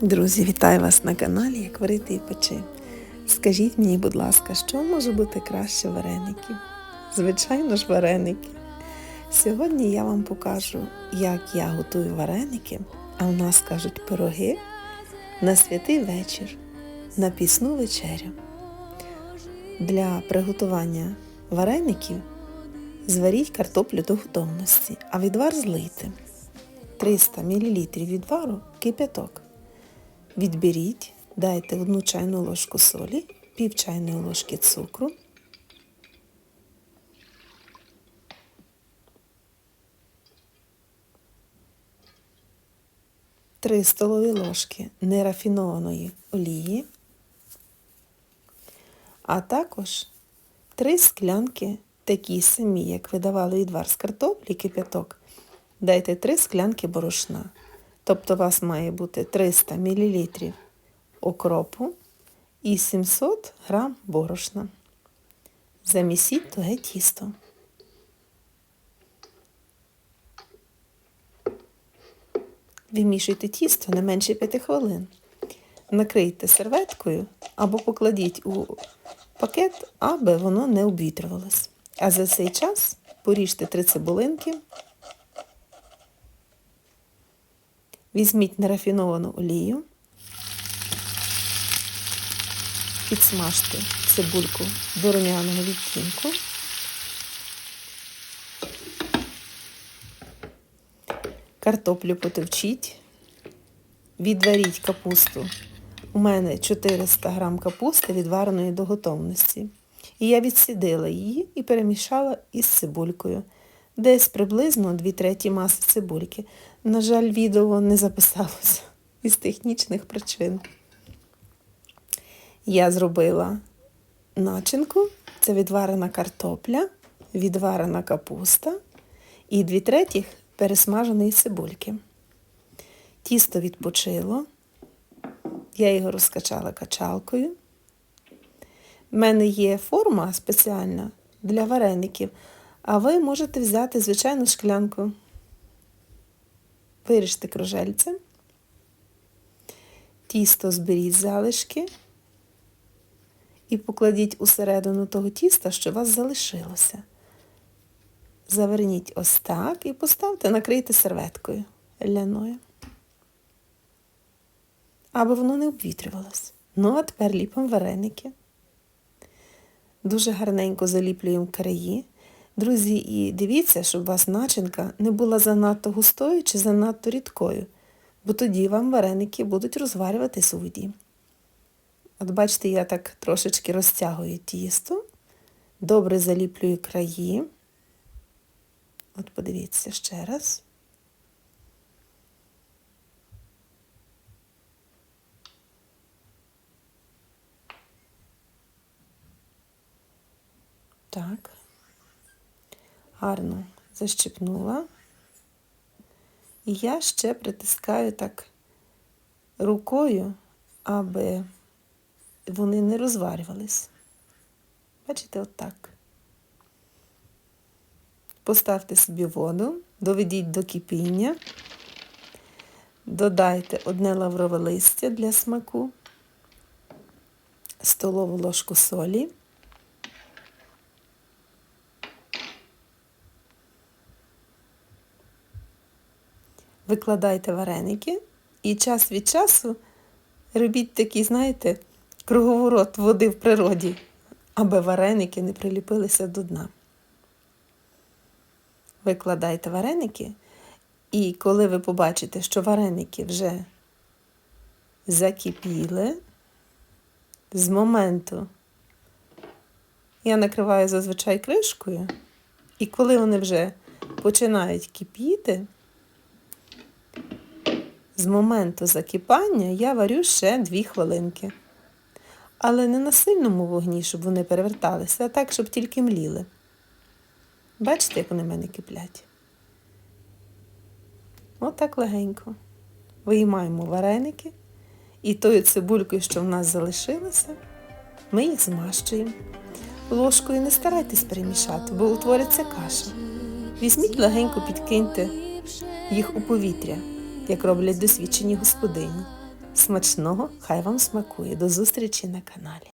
Друзі, вітаю вас на каналі Як варити і печи. Скажіть мені, будь ласка, що може бути краще вареників? Звичайно ж, вареники. Сьогодні я вам покажу, як я готую вареники, а в нас кажуть пироги на святий вечір, на пісну вечерю. Для приготування вареників зваріть картоплю до готовності, а відвар злийте. 300 мл відвару кипяток. Відберіть, дайте одну чайну ложку солі, пів чайної ложки цукру. Три столові ложки нерафінованої олії, а також три склянки, такі самі, як ви давали відвар з картоплі, кипяток, дайте три склянки борошна. Тобто у вас має бути 300 мл окропу і 700 г борошна. Замісіть туге тісто. Вимішуйте тісто не менше 5 хвилин. Накрийте серветкою або покладіть у пакет, аби воно не обвітрювалось. А за цей час поріжте три цибулинки. Візьміть нерафіновану олію, підсмажте цибульку до рум'яного відтінку. Картоплю потовчіть, відваріть капусту. У мене 400 грам капусти відвареної до готовності. І я відсідила її і перемішала із цибулькою. Десь приблизно 2 треті маси цибульки. На жаль, відео не записалося із технічних причин. Я зробила начинку, це відварена картопля, відварена капуста і 2 третіх пересмаженої цибульки. Тісто відпочило. Я його розкачала качалкою. У мене є форма спеціальна для вареників. А ви можете взяти звичайну шклянку, виріжте кружельцем, тісто зберіть залишки і покладіть усередину того тіста, що у вас залишилося. Заверніть ось так і поставте, накрийте серветкою ляною, аби воно не обвітрювалось. Ну, а тепер ліпимо вареники. Дуже гарненько заліплюємо краї. Друзі, і дивіться, щоб у вас начинка не була занадто густою чи занадто рідкою, бо тоді вам вареники будуть розварюватись у воді. От бачите, я так трошечки розтягую тісто, добре заліплюю краї. От подивіться ще раз. Так гарно защипнула. І я ще притискаю так рукою, аби вони не розварювались. Бачите, отак. Поставте собі воду, доведіть до кипіння, додайте одне лаврове листя для смаку, столову ложку солі. Викладайте вареники і час від часу робіть такий, знаєте, круговорот води в природі, аби вареники не приліпилися до дна. Викладайте вареники, і коли ви побачите, що вареники вже закипіли, з моменту я накриваю зазвичай кришкою, і коли вони вже починають кипіти, з моменту закипання я варю ще 2 хвилинки. Але не на сильному вогні, щоб вони переверталися, а так, щоб тільки мліли. Бачите, як вони в мене киплять? Отак легенько. Виймаємо вареники і тою цибулькою, що в нас залишилося, ми їх змащуємо. Ложкою не старайтесь перемішати, бо утвориться каша. Візьміть легенько підкиньте їх у повітря як роблять досвідчені господині. Смачного, хай вам смакує. До зустрічі на каналі.